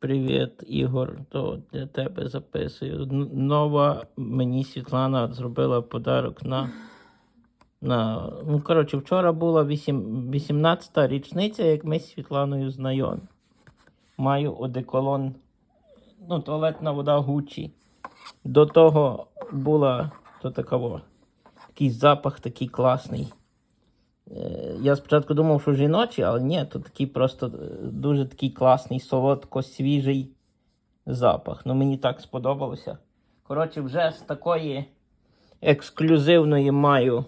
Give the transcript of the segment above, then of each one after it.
Привіт, Ігор. То для тебе записую. Нова мені Світлана зробила подарок на. на ну, коротше, вчора була 8, 18-та річниця, як ми з Світланою знайомі. Маю одеколон, ну, туалетна вода Гучі. До того була то такого, такий запах такий класний. Е, Я спочатку думав, що жіночий, але ні, то такий просто е, дуже такий класний, солодко-свіжий запах. Ну, мені так сподобалося. Коротше, вже з такої ексклюзивної маю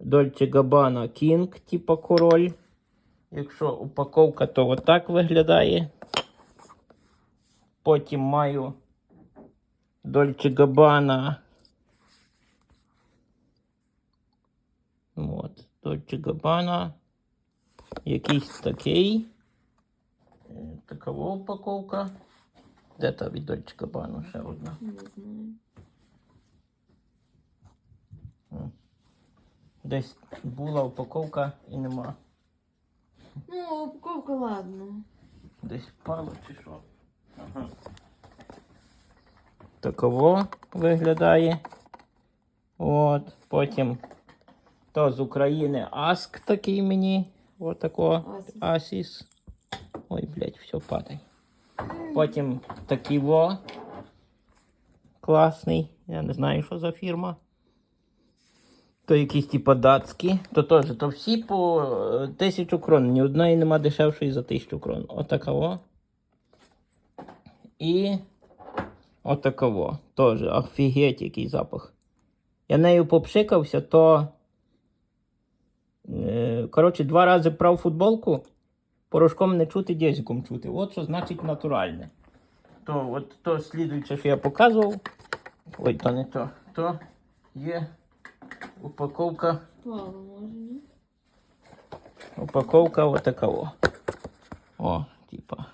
Dolce Gabbana King, типа король. Якщо упаковка, то отак виглядає. Потім маю Dolce Gabbana Dolce Gabbana. Якийсь такий. Е, Такова упаковка. Де та від Dolce Gabbana ще одна? Не знаю. Десь була упаковка і нема. Ну, упаковка, ладно. Десь впало чи що. Ага. Таково виглядає. От. Потім то з України Аск такий мені. Отако. Асіс. Асіс. Ой, блядь, все падає. Потім такий во. Класний. Я не знаю, що за фірма. То якісь типа датські. То теж, то всі по е, тисячу крон. Ні одної нема дешевшої за тисячу крон. Отакаво. І отакаво. Теж офігеть, який запах. Я нею попшикався, то. Е, Коротше, два рази прав футболку. Порошком не чути, дєзиком чути. От що значить натуральне. То от то слідуюче, що я показував. Ой, то не то. То є упаковка. Упаковка отакого. О, типа.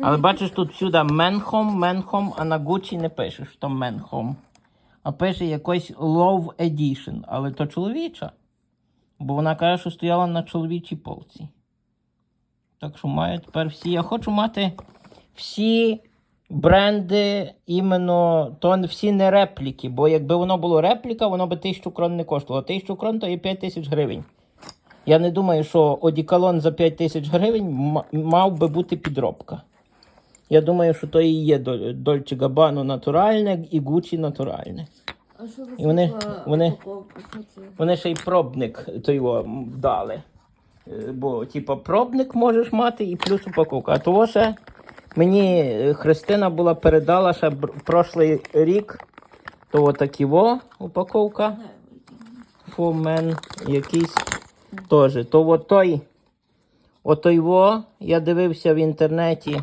Але бачиш, тут всюди Менхом, Менхом, а на Гучі не пише, що Менхом. А пише якось Love Edition. Але то чоловіча. Бо вона каже, що стояла на чоловічій полці. Так що маю тепер всі. Я хочу мати всі бренди, іменно, то всі не репліки. Бо якби воно було репліка, воно би тисячу крон не коштувало. Тисячу крон то є 5 тисяч гривень. Я не думаю, що одіколон за 5 тисяч гривень мав би бути підробка. Я думаю, що то і є Дольче Габано натуральне і Гучі натуральне. А що за І вони- вони- упаковка? Що це? Вони ще й пробник то його дали. Е, Бо, типа, пробник можеш мати і плюс упаковка. А того ще мені е, Христина була передала ще бр- прошлий рік. То отакі во упаковка. Фомен якийсь теж. То от той, отой во, я дивився в інтернеті.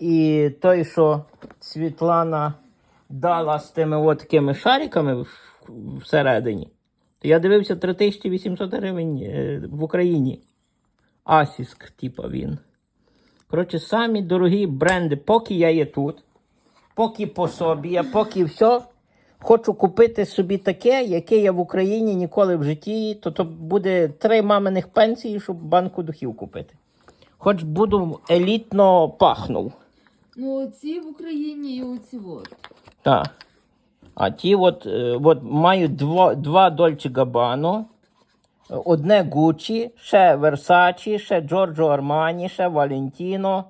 І той, що Світлана дала з тими от такими шариками всередині, то я дивився 3800 гривень е, в Україні. Асіск, типа він. Коротше, самі дорогі бренди, поки я є тут, поки по собі, я поки все. Хочу купити собі таке, яке я в Україні ніколи в житті, то то буде три маминих пенсії, щоб банку духів купити. Хоч буду елітно пахнув. Ну, оці в Україні і оці от. Так. А ті от, е, от мають дво, два Дольче Габано, одне Гуччі, ще Версачі, ще Джорджо Армані, ще Валентіно,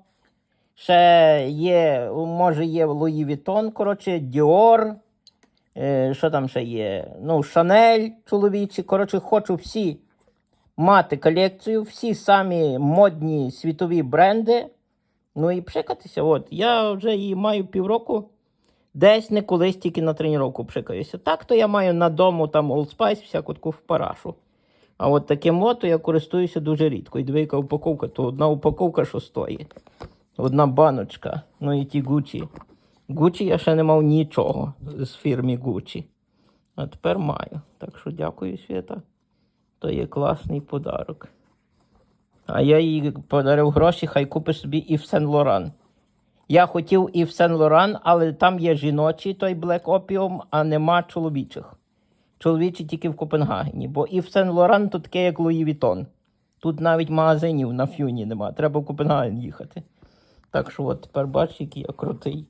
ще є, може є Луї Вітон, коротше, Діор. Е, що там ще є? Ну, Шанель чоловічі. Коротше, хочу всі мати колекцію, всі самі модні світові бренди. Ну і пшикатися. От. Я вже її маю півроку. Десь не колись тільки на тренування пшикаюся. Так, то я маю на дому там Old Spice, всяку таку в парашу. А от таким мото я користуюся дуже рідко. І двійка упаковка, то одна упаковка, що стоїть. Одна баночка. Ну і ті Гучі. Гучі я ще не мав нічого з фірми Гучі. А тепер маю. Так що дякую, Свята. То є класний подарок. А я їй подарив гроші, хай купить собі і в Сен Лоран. Я хотів і в Сен Лоран, але там є жіночий той Black Opium, а нема чоловічих. Чоловічі тільки в Копенгагені, бо і в Сен Лоран то таке, як Луї Вітон. Тут навіть магазинів на фюні нема. Треба в Копенгаген їхати. Так що от тепер бачиш, який я крутий.